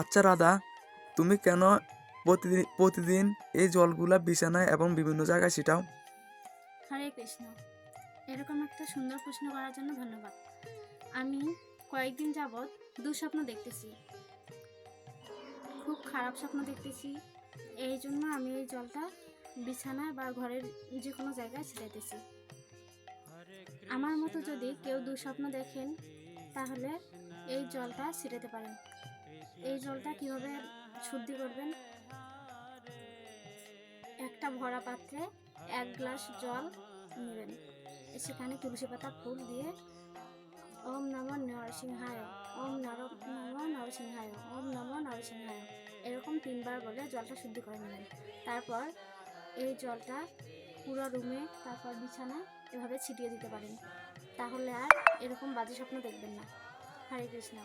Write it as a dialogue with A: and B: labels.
A: আচ্ছা রাধা, তুমি কেন প্রতিদিন প্রতিদিন এই জলগুলা বিছানায় এবং বিভিন্ন জায়গায় ছিটাও?
B: হরে কৃষ্ণ। এরকম একটা সুন্দর প্রশ্ন করার জন্য ধন্যবাদ। আমি কয়েকদিন যাবৎ দুঃস্বপ্ন দেখতেছি। খুব খারাপ স্বপ্ন দেখতেছি। এই জন্য আমি এই জলটা বিছানায় বা ঘরের যে কোনো জায়গায় ছিটাইতেছি। আমার মতো যদি কেউ দুঃস্বপ্ন দেখেন, তাহলে এই জলটা ছিটাতে পারেন। এই জলটা কীভাবে শুদ্ধি করবেন? একটা ভরা পাত্রে এক গ্লাস জল নেবেন। সেখানে তুলসী পাতা, ফুল দিয়ে ওম নম নরসিংহায়, ওম নর নম নরসিংহায়, ওম নম নরসিংহায় এরকম তিনবার বলে জলটা শুদ্ধি করে নেবেন। তারপর এই জলটা পুরো রুমে তারপর বিছানা এভাবে ছিটিয়ে দিতে পারেন। তাহলে আর এরকম বাজে স্বপ্ন দেখবেন না। হরে কৃষ্ণ।